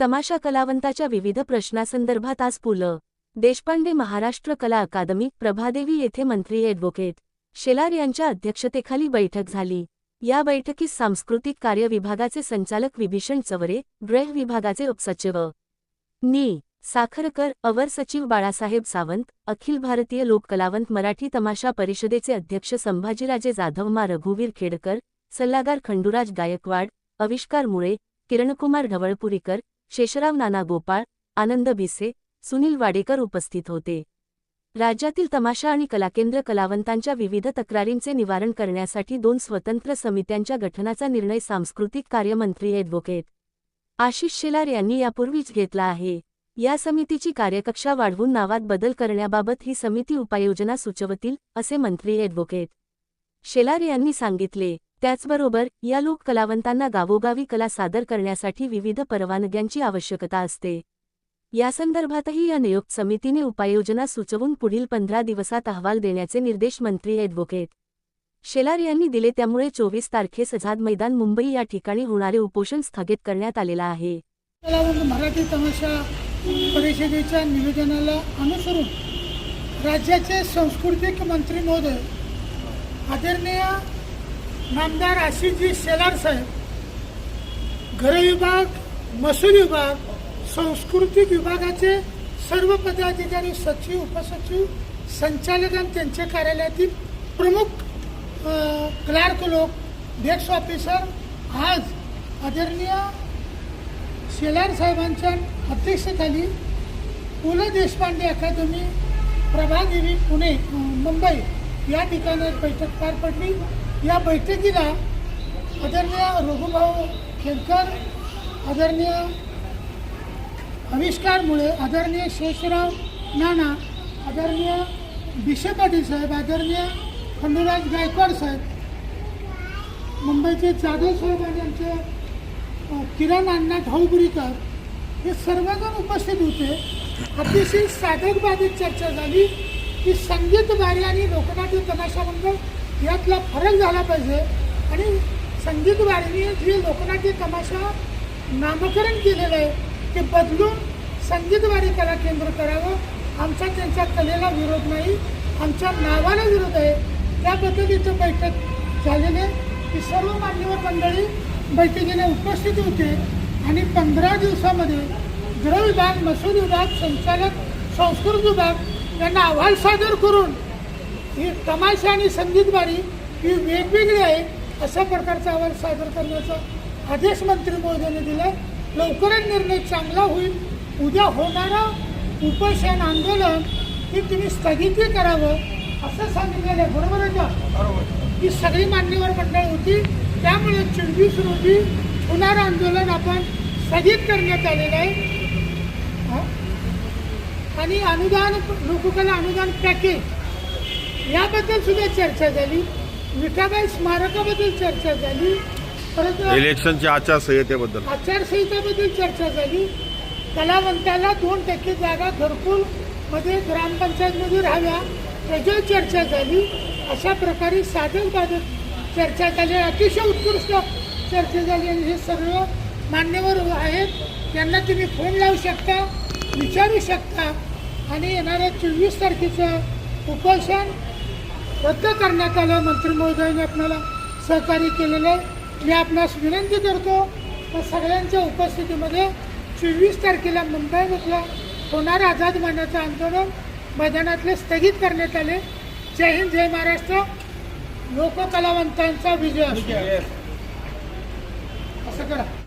तमाशा कलावंताच्या विविध प्रश्नासंदर्भात आज पु ल देशपांडे महाराष्ट्र कला अकादमी प्रभादेवी येथे मंत्री ॲडव्होकेट शेलार यांच्या अध्यक्षतेखाली बैठक झाली. या बैठकीस सांस्कृतिक कार्य विभागाचे संचालक विभीषण चवरे गृह विभागाचे उपसचिव नी. साखरकर अवर सचिव बाळासाहेब सावंत अखिल भारतीय लोककलावंत मराठी तमाशा परिषदेचे अध्यक्ष संभाजीराजे जाधव मा. रघुवीर खेडकर सल्लागार खंडुराज गायकवाड अविष्कार मुळे किरणकुमार ढवळपुरीकर शेषराव नाना गोपाळ आनंद बिसे सुनील वाडेकर उपस्थित होते. राज्यातील तमाशा आणि कलाकेंद्र कलावंतांच्या विविध तक्रारींचे निवारण करण्यासाठी दोन स्वतंत्र समित्यांच्या गठनाचा निर्णय सांस्कृतिक कार्यमंत्री ॲडव्होकेट आशिष शेलार यांनी यापूर्वीच घेतला आहे. या समितीची कार्यकक्षा वाढवून नावात बदल करण्याबाबत ही समिती उपाययोजना सुचवतील असे मंत्री ॲडव्होकेट शेलार यांनी सांगितले. त्याचबरोबर या लोक कलावंतांना गावोगावी कला सादर करण्यासाठी विविध परवानग्यांची आवश्यकता असते. यासंदर्भातही या नियुक्त समितीने उपाययोजना सुचवून पुढील पंधरा दिवसात अहवाल देण्याचे निर्देश मंत्री ॲडव्होकेट शेलार यांनी दिले. त्यामुळे चोवीस तारखेस आझाद मैदान मुंबई या ठिकाणी होणारे उपोषण स्थगित करण्यात आलेला आहे. मराठी तमाशा परिषदेच्या निवेदनाला अनुसरून राज्याचे सांस्कृतिक मंत्री महोदय आदरणीय नामदार आशिषजी शेलार साहेब घर विभाग महसूल विभाग सांस्कृतिक विभागाचे सर्व पदाधिकारी सचिव उपसचिव संचालक आणि त्यांच्या कार्यालयातील प्रमुख क्लार्क लोक डेस्क ऑफिसर आज आदरणीय शेलार साहेबांच्या अध्यक्षतेखाली पु ल देशपांडे अकादमी प्रभादेवी पुणे मुंबई या ठिकाणी बैठक पार पडली. या बैठकीला आदरणीय रघुभाऊ खेडकर आदरणीय आविष्कारमुळे आदरणीय शेषराव नाना आदरणीय बिशे पाटील साहेब आदरणीय खंडूराज गायकवाड साहेब मुंबईचे जाधव साहेब आणि आमचे किरण अण्णा ढाऊबुरीकर हे सर्वजण उपस्थित होते. अतिशय साधकबाधित चर्चा झाली की संगीतकारी आणि लोकनाट्य तमाशा मंडळ यातला फरक झाला पाहिजे. आणि संगीत वारीने जे लोकनाट्य तमाशा नामकरण केलेलं आहे ते बदलून संगीतवाडी कला केंद्र करावं. आमचा त्यांच्या कलेला विरोध नाही आमच्या नावाला विरोध आहे. त्याबद्दल इथं बैठक झालेली आहे. की सर्व मान्यवर मंडळी बैठकीला उपस्थित होते. आणि पंधरा दिवसामध्ये गृह विभाग महसूल विभाग संचालक संस्कृत विभाग यांना अहवाल सादर करून ही तमाशा आणि संगीत बारी ही वेगवेगळी आहे. अशा प्रकारचा अहवाल सादर करण्याचा आदेश मंत्री महोदयाने दिला. लवकरच निर्णय चांगला होईल. उद्या होणारं उपोषण आंदोलन हे तुम्ही स्थगिती करावं असं सांगितलेलं आहे. बरोबर आहे का? ही सगळी मान्यवर मंडळ होती. त्यामुळे चोवीस रोजी होणारं आंदोलन आपण स्थगित करण्यात आलेलं आहे? आणि अनुदान लोककला अनुदान पॅकेज याबद्दल सुद्धा चर्चा झाली. विठाबाई स्मारकाबद्दल चर्चा झाली. परत इलेक्शनच्या आचारसंहितेबद्दल. आचारसंहिताबद्दल चर्चा झाली. कलावंताला दोन टक्के जागा घरकुलमध्ये ग्रामपंचायतमध्ये राहाव्या त्याच्यावर चर्चा झाली. अशा प्रकारे साधक बाधक चर्चा झाली. अतिशय उत्कृष्ट चर्चा झाली आणि हे सर्व मान्यवर आहेत. त्यांना तुम्ही फोन लावू शकता विचारू शकता. आणि येणाऱ्या चोवीस तारखेचं उपोषण रद्द करण्यात आलं. मंत्री महोदयाने आपल्याला सहकार्य केलेलं आहे. मी आपणास विनंती करतो तर सगळ्यांच्या उपस्थितीमध्ये चोवीस तारखेला मुंबईमधलं होणारं आझाद मानाचं आंदोलन मैदानातले स्थगित करण्यात आले. जय हिंद जय महाराष्ट्र. लोककलावंतांचा विजय असो. असं करा.